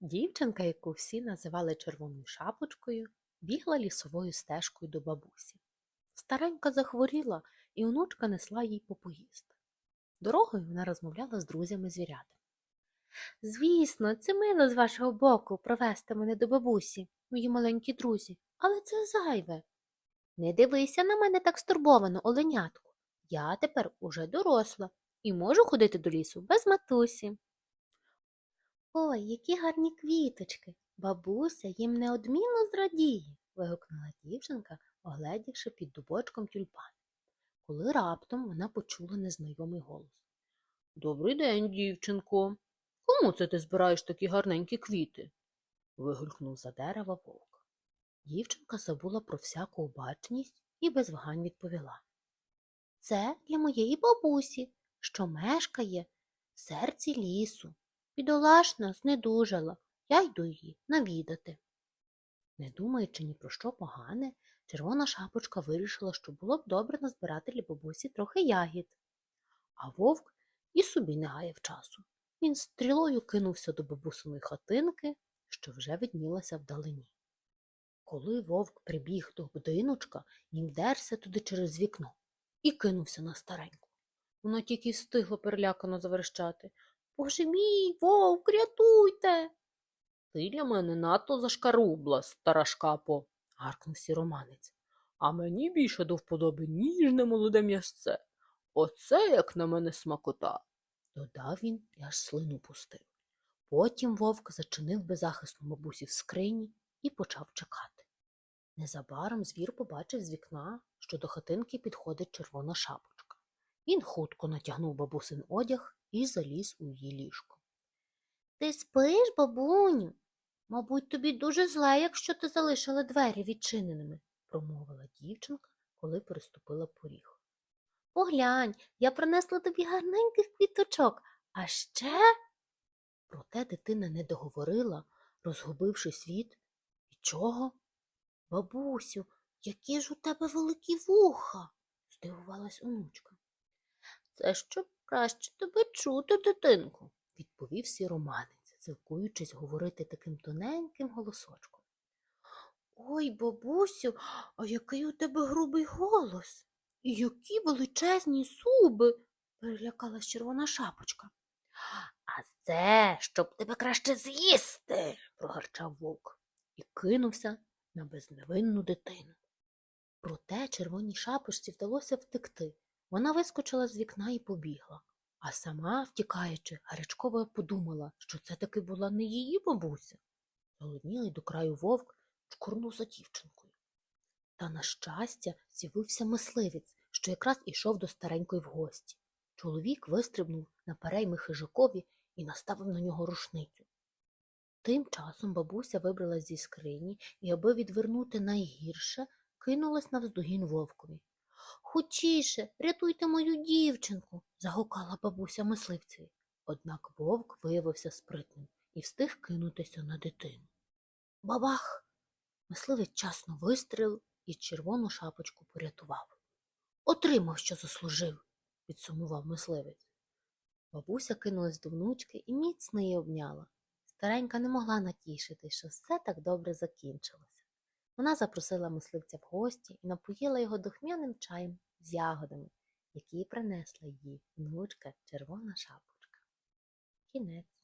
Дівчинка, яку всі називали червоною шапочкою, бігла лісовою стежкою до бабусі. Старенька захворіла, і онучка несла їй попоїсти. Дорогою вона розмовляла з друзями звірятами. Звісно, це мило з вашого боку провести мене до бабусі, мої маленькі друзі, але це зайве. Не дивися на мене так стурбовано, оленятку. Я тепер уже доросла і можу ходити до лісу без матусі. Ой, які гарні квіточки. Бабуся їм неодмінно зрадіє. вигукнула дівчинка, огледівши під дубочком тюльпан. Коли раптом вона почула незнайомий голос. Добрий день, дівчинко. Кому це ти збираєш такі гарненькі квіти? вигукнув за дерева вовк. Дівчинка забула про всяку обачність і без вагань відповіла. Це для моєї бабусі, що мешкає в серці лісу. Бідолашна знедужала, я йду її навідати. Не думаючи ні про що погане, червона шапочка вирішила, що було б добре назбирати для бабусі трохи ягід. А вовк і собі не гаяв часу. Він стрілою кинувся до бабусиної хатинки, що вже виднілася вдалині. Коли вовк прибіг до будиночка, він вдерся туди через вікно і кинувся на стареньку. Вона тільки й встигла перелякано заверещати. Боже мій, вовк, рятуйте. Ти для мене надто зашкарубла, стара шкапо, гаркнув сіроманець. А мені більше до вподоби ніжне молоде м'ясце. Оце як на мене смакота. Додав він і аж слину пустив. Потім вовк зачинив беззахисну бабусі в скрині і почав чекати. Незабаром звір побачив з вікна, що до хатинки підходить червона шапочка. Він хутко натягнув бабусин одяг і заліз у її ліжко. Ти спиш, бабуню? Мабуть, тобі дуже зле, якщо ти залишила двері відчиненими, промовила дівчинка, коли переступила поріг. Поглянь, я принесла тобі гарненьких квіточок, а ще. Проте дитина не договорила, розгубивши світ. І чого? Бабусю, які ж у тебе великі вуха, здивувалась онучка. Це щоб краще тебе чути, дитинку, відповів сіроманець, силкуючись говорити таким тоненьким голосочком. Ой, бабусю, а який у тебе грубий голос, і які величезні зуби, перелякалась червона шапочка. А це, щоб тебе краще з'їсти, прогарчав вовк і кинувся на безневинну дитину. Проте червоній шапочці вдалося втекти. Вона вискочила з вікна і побігла, а сама, втікаючи, гарячково подумала, що це таки була не її бабуся. Голоднілий до краю вовк чкурнув за дівчинкою. Та, на щастя, з'явився мисливець, що якраз ішов до старенької в гості. Чоловік вистрибнув на перейми хижакові і наставив на нього рушницю. Тим часом бабуся вибралась зі скрині і, аби відвернути найгірше, кинулась навздогін вовкові. Хочіше, рятуйте мою дівчинку, загукала бабуся мисливцеві. Однак вовк виявився спритним і встиг кинутися на дитину. Бабах! Мисливець часно вистрілив і червону шапочку порятував. Отримав, що заслужив, підсумував мисливець. Бабуся кинулась до внучки і міцно її обняла. Старенька не могла натішити, що все так добре закінчилося. Вона запросила мисливця в гості і напоїла його духмяним чаєм з ягодами, які принесла їй внучка червона шапочка. Кінець.